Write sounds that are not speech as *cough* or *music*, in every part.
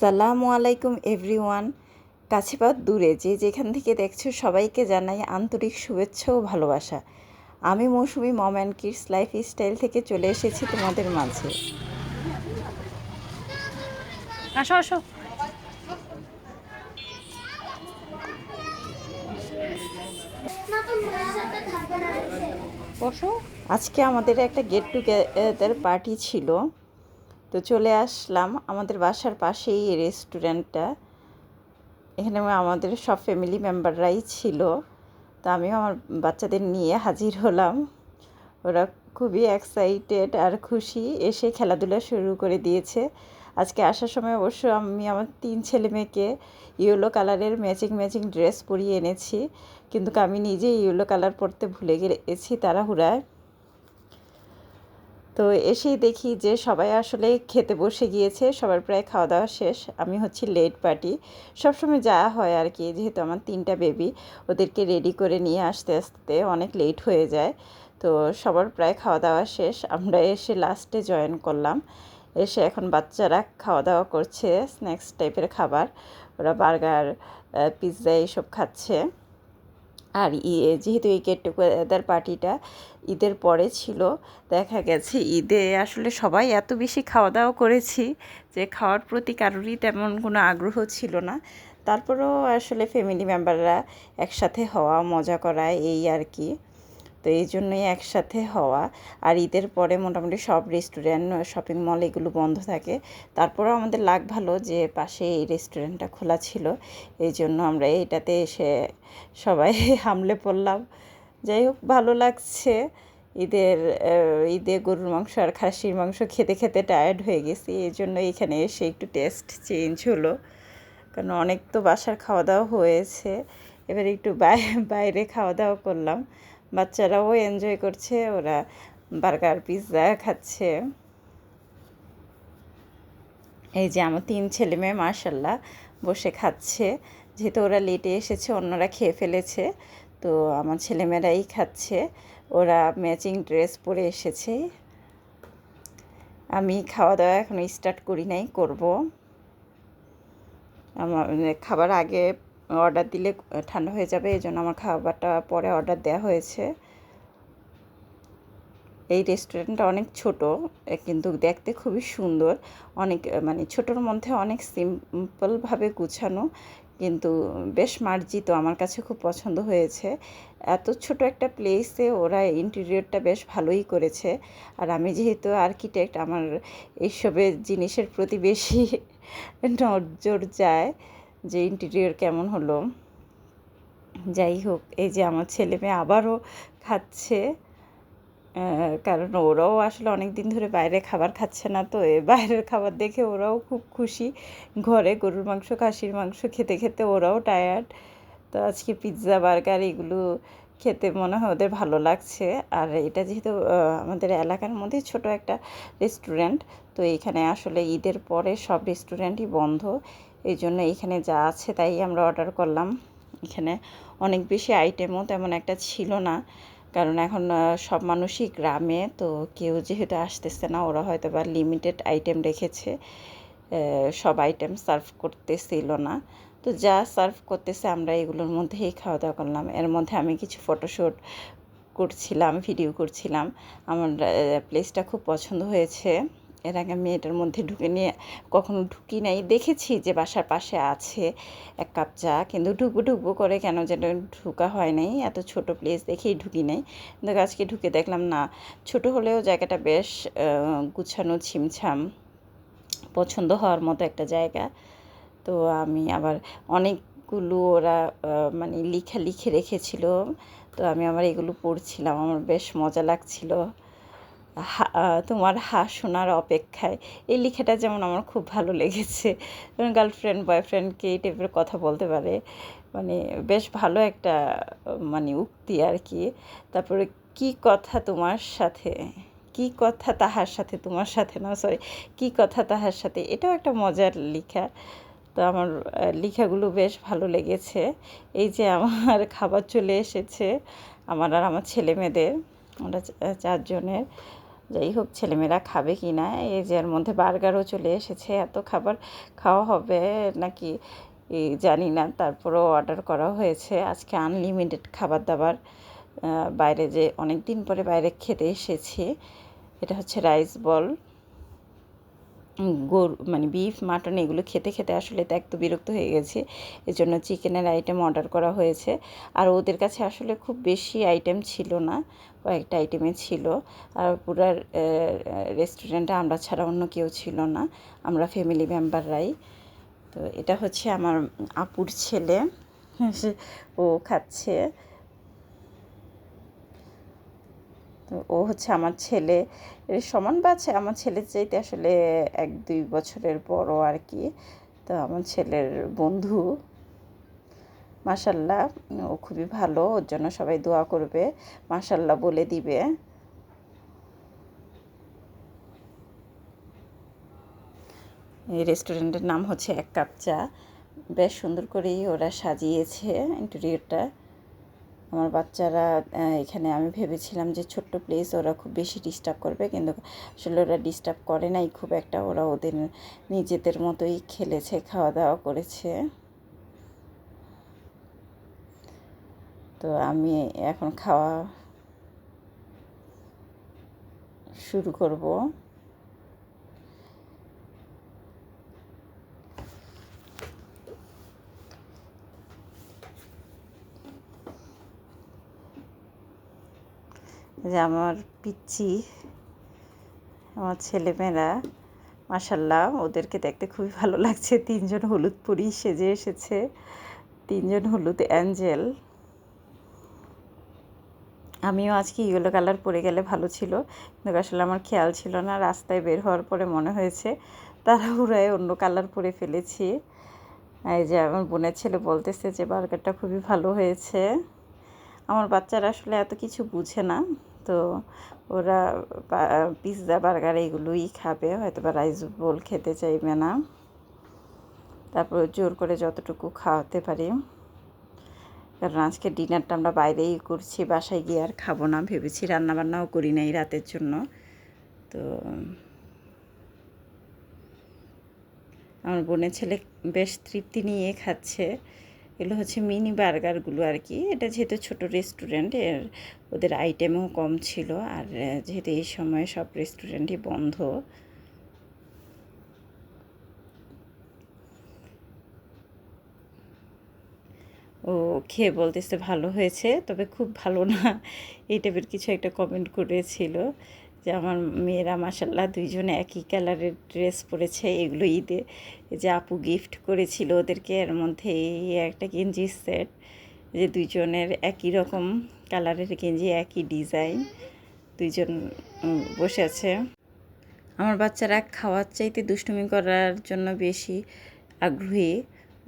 সালামু আলাইকুম এভরিওয়ান। কাছে বা দূরে যে যেখান থেকে দেখছ সবাইকে জানাই আন্তরিক শুভেচ্ছা ও ভালোবাসা। আমি Mousumi mom and kids lifestyle থেকে চলে এসেছি তোমাদের মাঝে। আসো আসো। বসো। আজকে আমাদের একটা গেট টুগেদার পার্টি ছিল। তো চলে আসলাম আমাদের বাসার পাশেই এই রেস্টুরেন্টটা এখানে আমাদের সব ফ্যামিলি মেম্বাররাই ছিল। তো আমিও আমার বাচ্চাদের নিয়ে হাজির হলাম। ওরা খুবই এক্সাইটেড আর খুশি, এসে খেলাধুলা শুরু করে দিয়েছে। আজকে আসার সময় অবশ্য আমি আমার তিন ছেলে মেয়েকে ইয়েলো কালারের ম্যাচিং ম্যাচিং ড্রেস পরিয়ে এনেছি। কিন্তু আমি নিজে ইয়েলো কালার পরতে ভুলে গেছি তাড়াহুড়ায়। তো এসেই দেখি যে সবাই আসলে খেতে বসে গিয়েছে, সবার প্রায় খাওয়া দাওয়া শেষ। আমি হচ্ছি লেট পার্টি সবসময় যাওয়া হয় আর কি যেহেতু আমার তিনটা বেবি ওদেরকে রেডি করে নিয়ে আসতে আসতে অনেক লেট হয়ে যায়। তো সবার প্রায় খাওয়া দাওয়া শেষ। আমরা এসে লাস্টে জয়েন করলাম। এসে এখন বাচ্চারা খাওয়া দাওয়া করছে স্ন্যাক্স টাইপের খাবার। ওরা বার্গার পিৎজা এইসব খাচ্ছে। আর যেহেতু এই গেট টুগেদার পার্টিটা ঈদের পরে ছিল, দেখা গেছে ঈদে আসলে সবাই এত বেশি খাওয়া দাওয়া করেছি যে খাওয়ার প্রতি কারোরই তেমন কোনো আগ্রহ ছিল না। তারপরেও আসলে ফ্যামিলি মেম্বাররা একসাথে হওয়া, মজা করা, এই আর কি। তো এই জন্যই একসাথে হওয়া। আর ঈদের পরে মোটামুটি সব রেস্টুরেন্ট শপিং মল এগুলো বন্ধ থাকে। তারপরেও আমাদের লাগ ভালো যে পাশে এই রেস্টুরেন্টটা খোলা ছিল। এই জন্য আমরা এটাতে এসে সবাই *laughs* হামলে পড়লাম। যাই হোক, ভালো লাগছে। ঈদের ঈদে গরুর মাংস আর খাসির মাংস খেতে খেতে টায়ার্ড হয়ে গেছি। এই জন্য এখানে এসে একটু টেস্ট চেঞ্জ হলো। কারণ অনেক তো বাসার খাওয়া দাওয়া হয়েছে। এবার একটু বাইরে খাওয়া দাওয়া করলাম। বাচ্চারাও এনজয় করছে, ওরা বার্গার পিৎজা খাচ্ছে। এই যে আমার তিন ছেলে মেয়ে মার্শাল্লাহ বসে খাচ্ছে। যেহেতু ওরা লেটে এসেছে, অন্যরা খেয়ে ফেলেছে, তো আমার ছেলেমেয়েরাই খাচ্ছে। ওরা ম্যাচিং ড্রেস পরে এসেছে। আমি খাওয়া দাওয়া এখনও স্টার্ট করি নাই, করব। আমার খাবার আগে অর্ডার দিলে ঠান্ডা হয়ে যাবে, এই জন্য আমার খাবারটা পরে অর্ডার দেওয়া হয়েছে। এই রেস্টুরেন্টটা অনেক ছোট কিন্তু দেখতে খুবই সুন্দর, অনেক মানে ছোটোর মধ্যে অনেক সিম্পলভাবে গুছানো, কিন্তু বেশ মার্জিত, আমার কাছে খুব পছন্দ হয়েছে। এত ছোট একটা প্লেসে ওরা ইন্টেরিয়রটা বেশ ভালোই করেছে, আর আমি যেহেতু আর্কিটেক্ট আমার এইসবের জিনিসের প্রতি বেশি *laughs* নজর যায়। যে ইন্টেরিয়র কেমন হলো। যাই হোক, এই যে আমার ছেলে মেয়ে আবারও খাচ্ছে কারণ ওরাও আসলে অনেক দিন ধরে বাইরে খাবার খাচ্ছে না তো, এ বাইরের খাবার দেখে ওরাও খুব খুশি। ঘরে গরুর মাংস, খাসির মাংস খেতে খেতে ওরাও টায়ার্ড তো আজকে পিৎজা বার্গার এগুলো খেতে মনে হয় ওদের ভালো লাগছে। আর এটা যেহেতু আমাদের এলাকার মধ্যে ছোট একটা রেস্টুরেন্ট তো এখানে আসলে ঈদের পরে সব রেস্টুরেন্টই বন্ধ। এই জন্য এখানে যা আছে তাই আমরা অর্ডার করলাম। এখানে অনেক বেশি আইটেমও তেমন একটা ছিল না, কারণ এখন সব মানুষই গ্রামে, তো কেউ যেহেতু আসতেছে না, ওরা হয়তো বা লিমিটেড আইটেম রেখেছে সব আইটেম সার্ভ করতেছিল না। তো যা সার্ভ করতেছে আমরা এগুলোর মধ্যেই খাওয়া দাওয়া করলাম। এর মধ্যে আমি কিছু ফটোশ্যুট করছিলাম ভিডিও করছিলাম। আমার প্লেসটা খুব পছন্দ হয়েছে। এর আগে আমি এটার মধ্যে ঢুকে নিয়ে কখনো ঢুকি নাই। দেখেছি যে বাসার পাশে আছে এক কাপ চা, কিন্তু ঢুকবো ঢুকবো করে কেন যেন ঢুকা হয় নাই। এত ছোট প্লেস দেখেই ঢুকি নাই। কিন্তু আজকে ঢুকে দেখলাম, না, ছোট হলেও জায়গাটা বেশ গুছানো, ছিমছাম, পছন্দ হওয়ার মতো একটা জায়গা। তো আমি আবার অনেকগুলো ওরা মানে লিখা লিখে রেখেছিল। তো আমি আমার এগুলো পড়ছিলাম। আমার বেশ মজা লাগছিল। তোমার হা শোনার অপেক্ষায়। এই লেখাটা যেমন আমার খুব ভালো লেগেছে। গার্লফ্রেন্ড বয়ফ্রেন্ডকে এই টাইপের কথা বলতে পারে। মানে বেশ ভালো একটা মানে উক্তি আর কি। তারপরে কি কথা তোমার সাথে? কি কথা তাহার সাথে? তোমার সাথে না সরি কি কথা তাহার সাথে? এটাও একটা মজার লেখা। তো আমার লেখাগুলো বেশ ভালো লেগেছে। এই যে আমার খাবার চলে এসেছে, আমার আর আমার ছেলে মেয়েদের আমরা চারজনের। যাই হোক, ছেলেমেয়েরা খাবে কি না? এই যে এর মধ্যে বার্গারও চলে এসেছে, এত খাবার খাওয়া হবে নাকি? জানি না, তারপরেও অর্ডার করা হয়েছে। আজকে আনলিমিটেড খাবার দাবার বাইরে যে অনেক দিন পরে বাইরে খেতে এসেছি, এটা হচ্ছে রাইস বল গরু মানে বিফ মাটন এগুলো খেতে খেতে আসলে তো একটু বিরক্ত হয়ে গেছি। এই জন্য চিকেনের আইটেম অর্ডার করা হয়েছে। আর ওদের কাছে আসলে খুব বেশি আইটেম ছিল না, কয়েকটা আইটেমে ছিল। আর পুরো রেস্টুরেন্টে আমরা ছাড়া অন্য কেউ ছিল না, আমরা ফ্যামিলি মেম্বাররাই তো এটা হচ্ছে আমার আপুর ছেলে, ও খাচ্ছে। তো ও হচ্ছে আমার ছেলে। সমান বাচ্চা আমার ছেলের চাইতে আসলে এক, দুই বছরের বড় আর কি তো আমার ছেলের বন্ধু। মাসাল্লাহ ও খুবই ভালো, ওর জন্য সবাই দোয়া করবে। মাসাল্লাহ বলে দিবে। এই রেস্টুরেন্টের নাম হচ্ছে এক কাপ চা। বেশ সুন্দর করেই ওরা সাজিয়েছে ইন্টেরিয়রটা আমার বাচ্চারা এখানে আমি ভেবেছিলাম যে ছোট্ট প্লেস ওরা খুব বেশি ডিস্টার্ব করবে, কিন্তু আসলে ওরা ডিস্টার্ব করে নাই খুব একটা। ওরা ওদের নিজেদের মতোই খেলেছে খাওয়া দাওয়া করেছে। তো আমি এখন খাওয়া শুরু করব। যে আমার পিচ্ছি, আমার ছেলেমেয়েরা মাসাল্লাহ ওদেরকে দেখতে খুবই ভালো লাগছে। তিনজন হলুদ পরি সেজে এসেছে। তিনজন হলুদ অ্যাঞ্জেল। আমিও আজকে ইয়েলো কালার পরে গেলে ভালো ছিল। কিন্তু আসলে আমার খেয়াল ছিল না, রাস্তায় বের হওয়ার পরে মনে হয়েছে তাড়াহুড়ায় অন্য কালার পরে ফেলেছি। এই যে আমার বোনের ছেলে বলতেছে যে, বার্গারটা খুবই ভালো হয়েছে। আমার বাচ্চারা আসলে এত কিছু বুঝে না। তো ওরা পিৎজা বার্গার এগুলোই খাবে হয়তো বা রাইস বোল খেতে চাইবে না। তারপর জোর করে যতটুকু খাওয়াতে পারি। কারণ আজকে ডিনারটা আমরা বাইরেই করছি, বাসায় গিয়ে আর খাব না, ভেবেছি রান্নাবান্নাও করি নাই রাতের জন্য। তো আমার বোনের ছেলে বেশ তৃপ্তি নিয়ে খাচ্ছে। এগুলো হচ্ছে মিনি বার্গারগুলো আর কি। এটা যেহেতু ছোট রেস্টুরেন্টের ওদের আইটেমও কম ছিল আর যেহেতু এই সময় সব রেস্টুরেন্টই বন্ধ। ও, খেয়ে বলতেছে ভালো হয়েছে, তবে খুব ভালো না। এই টাইপের কিছু একটা কমেন্ট করেছিল। যে আমার মেয়েরা মাসাল্লাহ দুইজনে একই কালারের ড্রেস পরেছে, এগুলো ঈদে। যে আপু গিফট করেছিল ওদেরকে, এর মধ্যে এই একটা গেঞ্জি সেট যে দুইজনের একই রকম কালারের গেঞ্জি, একই ডিজাইন দুইজন বসে আছে। আমার বাচ্চারা খাওয়ার চাইতে দুষ্টুমি করার জন্য বেশি আগ্রহী।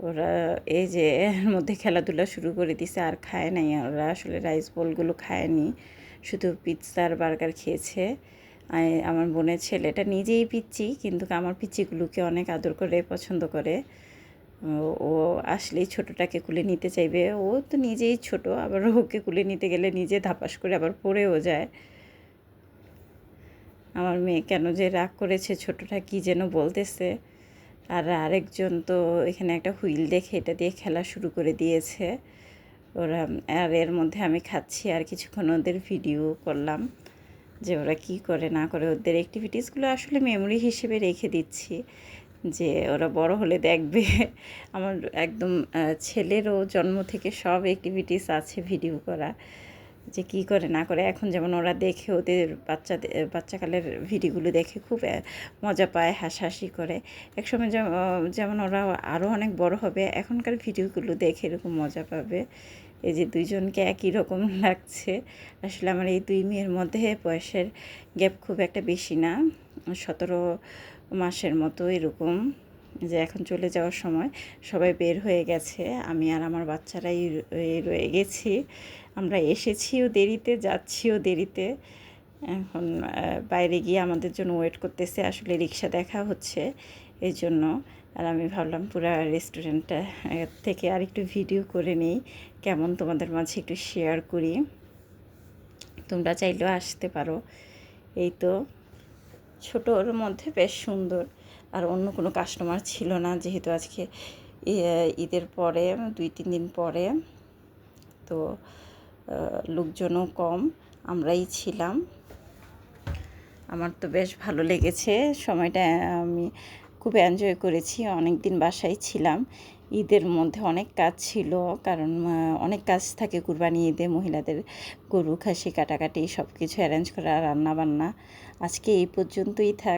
ওরা এই যে এর মধ্যে খেলাধুলা শুরু করে দিছে, আর খায় নাই। ওরা আসলে রাইস বলগুলো খায়নি। শুধু পিৎজা আর বার্গার খেয়েছে। আমার বোনের ছেলেটা নিজেই পিচ্ছি কিন্তু আমার পিচ্ছিগুলোকে অনেক আদর করে, পছন্দ করে। ও- ও আসলেই ছোটোটাকে কুলে নিতে চাইবে। ও তো নিজেই ছোট, আবার ওকে কুলে নিতে গেলে নিজে ধাপাস করে আবার পড়েও যায়। আমার মেয়ে কেন যে রাগ করেছে, ছোটোটা কি যেন বলতেছে। আর আরেকজন তো এখানে একটা হুইল দেখে, এটা দিয়ে খেলা শুরু করে দিয়েছে। ওরা আর এর মধ্যে আমি খাচ্ছি আর কিছুক্ষণ ওদের ভিডিও করলাম যে ওরা কি করে না করে ওদের অ্যাক্টিভিটিসগুলো আসলে মেমোরি হিসেবে রেখে দিচ্ছি যে ওরা বড় হলে দেখবে। *laughs* আমার একদম ছেলেরও জন্ম থেকে সব অ্যাক্টিভিটিস আছে ভিডিও করা যে কি করে না করে। এখন যেমন ওরা দেখে ওদের বাচ্চাদের, বাচ্চাকালের ভিডিওগুলো দেখে খুব মজা পায়, হাসাহাসি করে। একসময় যেমন ওরা আরও অনেক বড় হবে, এখনকার ভিডিওগুলো দেখে এরকম মজা পাবে। এই যে দুইজনকে একই রকম *laughs* লাগছে। আসলে আমার এই দুই মেয়ের মধ্যে বয়সের গ্যাপ খুব একটা বেশি না। সতেরো মাসের মতো এরকম যে এখন চলে যাওয়ার সময় সবাই বের হয়ে গেছে। আমি আর আমার বাচ্চারাই রয়ে গেছি। আমরা এসেছিও দেরিতে, যাচ্ছিও দেরিতে। এখন বাইরে গিয়ে আমাদের জন্য ওয়েট করতেছে। আসলে রিক্সা দেখা হচ্ছে। এই জন্য আর আমি ভাবলাম পুরো রেস্টুরেন্টটা থেকে আর একটু ভিডিও করে নিই। কেমন তোমাদের মাঝে একটু শেয়ার করি। তোমরা চাইলেও আসতে পারো। এই তো, ছোটোর মধ্যে বেশ সুন্দর। আর অন্য কোনো কাস্টমার ছিল না, যেহেতু আজকে ঈদের পরে, দুই, তিন দিন পরে। তো লোকজনও কম, আমরাই ছিলাম। আমার তো বেশ ভালো লেগেছে। সময়টা আমি খুব এনজয় করেছি। অনেক দিন বাসায় ছিলাম। ঈদের মধ্যে অনেক কাজ ছিল, কারণ অনেক কাজ থাকে কুরবানি ঈদে, মহিলাদের গরু, খাসি, কাটাকাটি সব কিছু অ্যারেঞ্জ করা রান্না বান্না আজকে এই পর্যন্তই থাক।